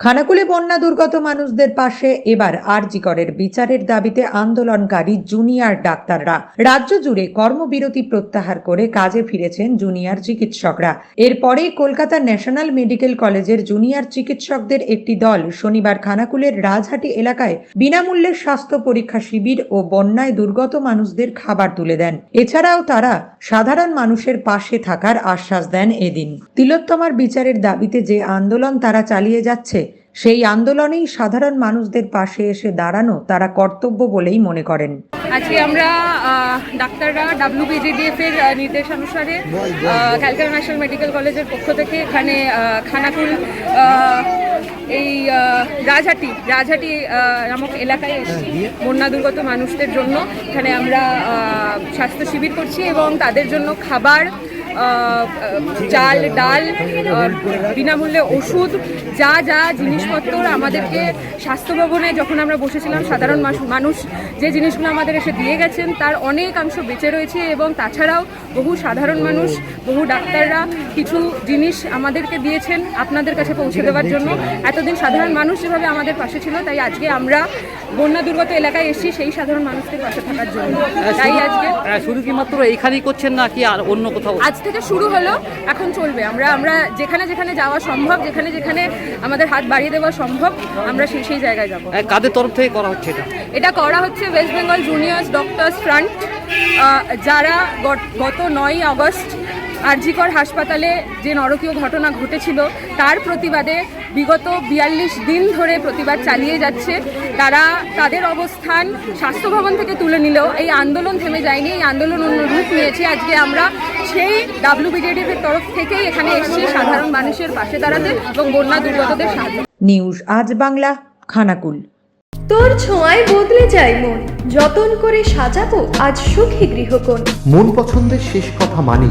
খানাকুলে বন্যা দুর্গত মানুষদের পাশে এবার আরজিকরের বিচারের দাবিতে আন্দোলনকারী জুনিয়র ডাক্তাররা। রাজ্য জুড়ে কর্মবিরতি প্রত্যাহার করে কাজে ফিরেছেন জুনিয়র চিকিৎসকরা। এরপরেই কলকাতা ন্যাশনাল মেডিকেল কলেজের জুনিয়র চিকিৎসকদের একটি দল শনিবার খানাকুলের রাজহাটি এলাকায় বিনামূল্যে স্বাস্থ্য পরীক্ষা শিবির ও বন্যায় দুর্গত মানুষদের খাবার তুলে দেন। এছাড়াও তারা সাধারণ মানুষের পাশে থাকার আশ্বাস দেন এদিন। তিলোত্তমার বিচারের দাবিতে যে আন্দোলন তারা চালিয়ে যাচ্ছে সেই আন্দোলনেই সাধারণ মানুষদের পাশে এসে দাঁড়ানো তারা কর্তব্য বলেই মনে করেন। আজকে আমরা ডাক্তাররা ডাব্লিউবিজিডিএফ এর নির্দেশানুসারে ক্যালকাটা ন্যাশনাল মেডিকেল কলেজের পক্ষ থেকে এখানে খানাকুল এই রাজহাটি রাজহাটি নামক এলাকায় এসেছি বন্যা দুর্গত মানুষদের জন্য এখানে আমরা স্বাস্থ্য শিবির করছি এবং তাদের জন্য খাবার চাল, ডাল বিনামূল্যে ওষুধ, যা যা জিনিসপত্র আমাদেরকে স্বাস্থ্য ভবনে যখন আমরা বসেছিলাম, সাধারণ মানুষ যে জিনিসগুলো আমাদের এসে দিয়ে গেছেন, তার অনেকাংশ বেঁচে রয়েছে এবং তাছাড়াও বহু সাধারণ মানুষ, বহু ডাক্তাররা কিছু জিনিস আমাদেরকে দিয়েছেন আপনাদের কাছে পৌঁছে দেওয়ার জন্য। এতদিন সাধারণ মানুষ যেভাবে আমাদের পাশে ছিল, তাই আজকে আমরা বন্যা দুর্গত এলাকায় এসেছি সেই সাধারণ মানুষদের পাশে থাকার জন্য। তাই আজকে আহ, শুধু কি মাত্র এইখানেই করছেন না কি আর অন্য কোথাও? আজ থেকে শুরু হলো এখন চলবে। আমরা আমরা যেখানে যেখানে যাওয়া সম্ভব যেখানে যেখানে আমাদের হাত বাড়িয়ে দেওয়া সম্ভব আমরা সেই সেই জায়গায় যাব। কাদের তরফ থেকে করা হচ্ছে এটা? এটা করা হচ্ছে West Bengal juniors doctors front যারা গত- গত নয় আগস্ট আরজিকর হাসপাতালে যে নরকীয় ঘটনা ঘটেছিল তার প্রতিবাদে বিগত বিয়াল্লিশ দিন ধরে প্রতিবাদ চালিয়ে যাচ্ছে। তারা তাদের অবস্থান স্বাস্থ্য ভবন থেকে তুলে নিলেও এই আন্দোলন থেমে যায়নি এই আন্দোলন অন্য রূপ নিয়েছে। আজকে আমরা সেই ডাব্লিউবিজেডিএফ এর তরফ থেকেই এখানে এসেছি সাধারণ মানুষের পাশে দাঁড়াতে এবং বন্যা দুর্গতদের সাহায্য নিউজ আজ বাংলা খানাকুল। তোর ছোঁয়ায় বদলে যায় মন যতন করে সাজাবো আজ সুখী গৃহকোণ। মন পছন্দের শেষ কথা মানি